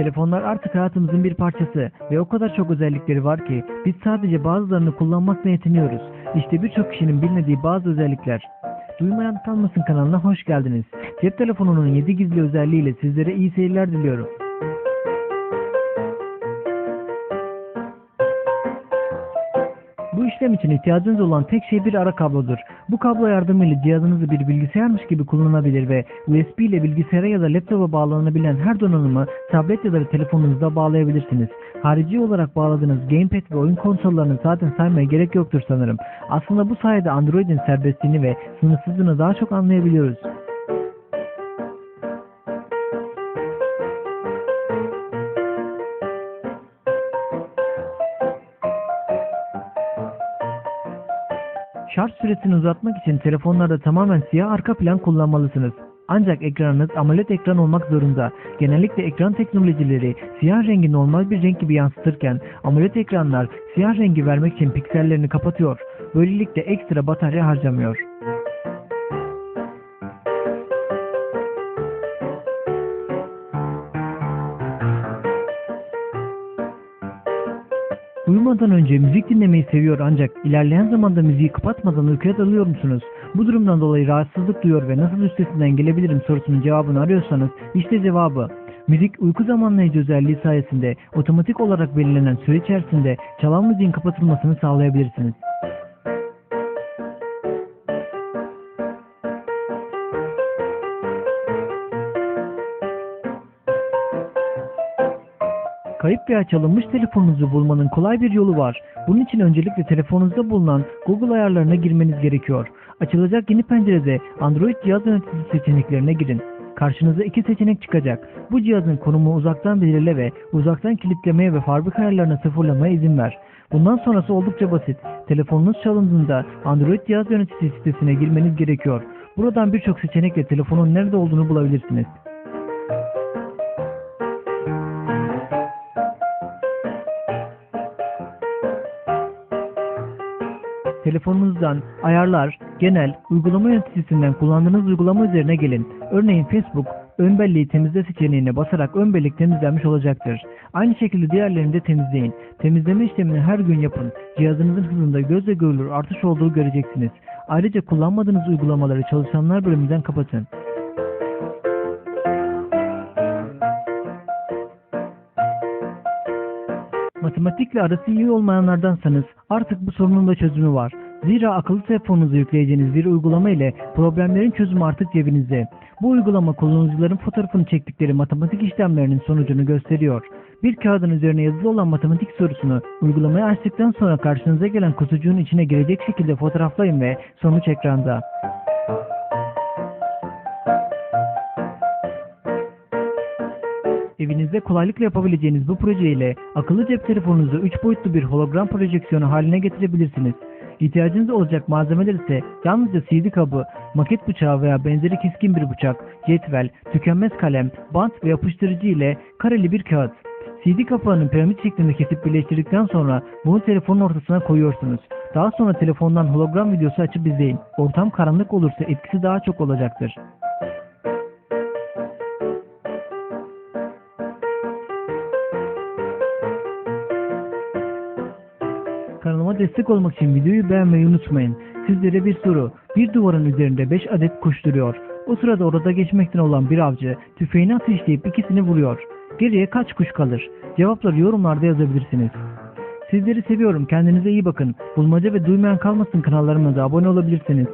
Telefonlar artık hayatımızın bir parçası ve o kadar çok özellikleri var ki biz sadece bazılarını kullanmakla yetiniyoruz. İşte birçok kişinin bilmediği bazı özellikler. Duymayan kalmasın kanalına hoş geldiniz. Cep telefonunun 7 gizli özelliğiyle sizlere iyi seyirler diliyorum. İşlem için ihtiyacınız olan tek şey bir ara kablodur. Bu kablo yardımıyla cihazınızı bir bilgisayarmış gibi kullanabilir ve USB ile bilgisayara ya da laptopa bağlanabilen her donanımı tablet ya da telefonunuzda bağlayabilirsiniz. Harici olarak bağladığınız gamepad ve oyun konsollarını zaten saymaya gerek yoktur sanırım. Aslında bu sayede Android'in serbestliğini ve sınırsızlığını daha çok anlayabiliyoruz. Şarj süresini uzatmak için telefonlarda tamamen siyah arka plan kullanmalısınız. Ancak ekranınız AMOLED ekran olmak zorunda. Genellikle ekran teknolojileri siyah rengi normal bir renk gibi yansıtırken AMOLED ekranlar siyah rengi vermek için piksellerini kapatıyor. Böylelikle ekstra batarya harcamıyor. Uyumadan önce müzik dinlemeyi seviyor ancak ilerleyen zamanda müziği kapatmadan uykuya dalıyor musunuz? Bu durumdan dolayı rahatsızlık duyuyor ve nasıl üstesinden gelebilirim sorusunun cevabını arıyorsanız işte cevabı. Müzik uyku zamanlayıcı özelliği sayesinde otomatik olarak belirlenen süre içerisinde çalan müziğin kapatılmasını sağlayabilirsiniz. Kayıp veya çalınmış telefonunuzu bulmanın kolay bir yolu var. Bunun için öncelikle telefonunuzda bulunan Google ayarlarına girmeniz gerekiyor. Açılacak yeni pencerede Android cihaz yöneticisi seçeneklerine girin. Karşınıza iki seçenek çıkacak. Bu cihazın konumu uzaktan belirle ve uzaktan kilitlemeye ve fabrika ayarlarına sıfırlamaya izin ver. Bundan sonrası oldukça basit. Telefonunuz çalındığında Android cihaz yöneticisi sitesine girmeniz gerekiyor. Buradan birçok seçenekle telefonun nerede olduğunu bulabilirsiniz. Telefonunuzdan ayarlar, genel, uygulama yöneticisinden kullandığınız uygulama üzerine gelin. Örneğin Facebook, ön belleği temizle seçeneğine basarak ön bellek temizlenmiş olacaktır. Aynı şekilde diğerlerini de temizleyin. Temizleme işlemini her gün yapın. Cihazınızın hızında gözle görülür artış olduğu göreceksiniz. Ayrıca kullanmadığınız uygulamaları çalışanlar bölümünden kapatın. Matematikle arası iyi olmayanlardansanız artık bu sorunun da çözümü var. Zira akıllı telefonunuza yükleyeceğiniz bir uygulama ile problemlerin çözümü artık cebinizde. Bu uygulama kullanıcıların fotoğrafını çektikleri matematik işlemlerinin sonucunu gösteriyor. Bir kağıdın üzerine yazılı olan matematik sorusunu uygulamayı açtıktan sonra karşınıza gelen kutucuğun içine girecek şekilde fotoğraflayın ve sonuç ekranda. Evinizde kolaylıkla yapabileceğiniz bu proje ile akıllı cep telefonunuzu 3 boyutlu bir hologram projeksiyonu haline getirebilirsiniz. İhtiyacınız olacak malzemeler ise yalnızca CD kabı, maket bıçağı veya benzeri keskin bir bıçak, cetvel, tükenmez kalem, bant ve yapıştırıcı ile kareli bir kağıt. CD kapağını piramit şeklinde kesip birleştirdikten sonra bunu telefonun ortasına koyuyorsunuz. Daha sonra telefondan hologram videosu açıp izleyin. Ortam karanlık olursa etkisi daha çok olacaktır. Destek olmak için videoyu beğenmeyi unutmayın. Sizlere bir soru. Bir duvarın üzerinde 5 adet kuş duruyor. O sırada orada geçmekten olan bir avcı tüfeğini ateşleyip ikisini vuruyor. Geriye kaç kuş kalır? Cevapları yorumlarda yazabilirsiniz. Sizleri seviyorum. Kendinize iyi bakın. Bulmaca ve duymayan kalmasın kanallarıma da abone olabilirsiniz.